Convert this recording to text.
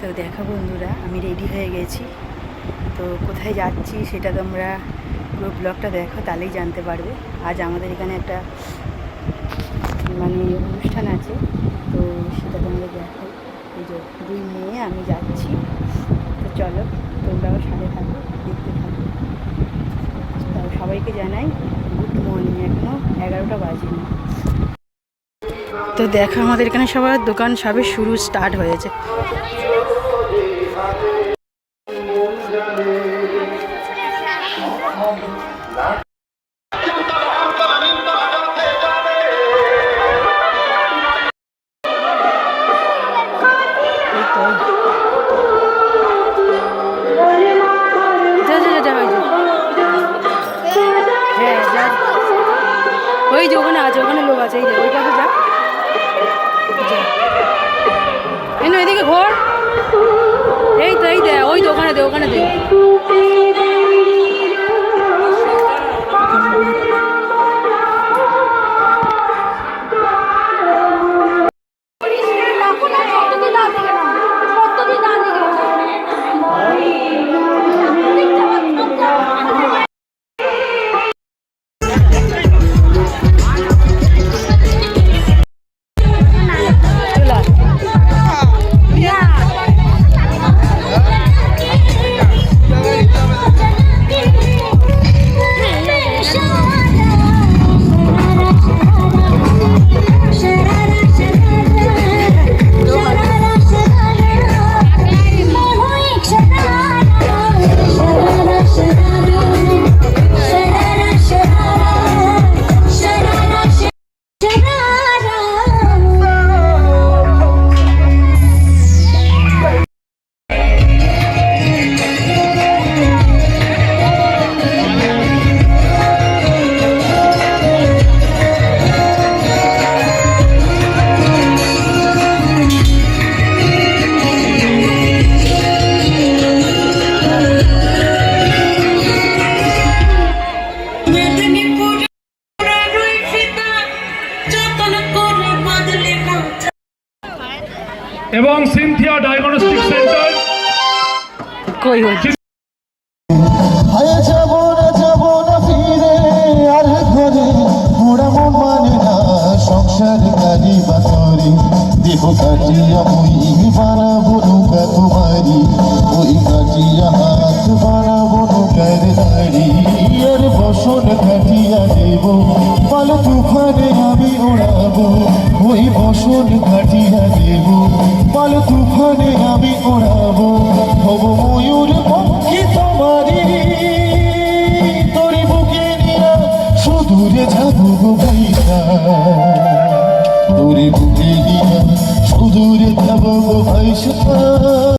তো দেখা বন্ধুরা, আমি রেডি হয়ে গেছি। তো কোথায় যাচ্ছি সেটা তোমরা পুরো ব্লগটা দেখো, তাহলেই জানতে পারবে। আজ আমাদের এখানে একটা মানে অনুষ্ঠান আছে, তো সেটা তোমরা দেখো। এই যে দুই মেয়ে, আমি যাচ্ছি। তো চলো, তোমরাও সাথে থাকো, দেখতে থাকো। তো সবাইকে জানাই গুড মর্নিং এখনও এগারোটা বাজেনি। তো দেখো আমাদের এখানে সবার দোকান সবে শুরু স্টার্ট হয়েছে। যে ওখানে আছে, ওখানে লোক আছে, এই যে, ওই পাশে যা। না, এদিকে ঘর। এই তো, এই দে, ওই তো ওখানে দে ওখানে দে। এবং সিনথিয়া ডায়াগনস্টিক সেন্টার। কই হচ্ছে হায় যাব না যাব না ফিরে আর ঘরে মোড়া মন মানে না সংসার কারি বাতরে দেহ কাটিয়া ওই বানাবো নৌকা তোমারি ওই কাটিয়া হাত বানাবো নৌকার দাড়ি আর বসন কাটিয়া দেব পাল তুফানে আমি ওড়াবো ওই বসন কাটিয়া দেব আমি ওড়াবো, হব ময়ূর পক্ষী তোমারি তোরি বুকে নিয়া সুদূরে যাব গো ভাইসা তোরে বুকে নিয়া সুদূরে যাব গো ভাইসা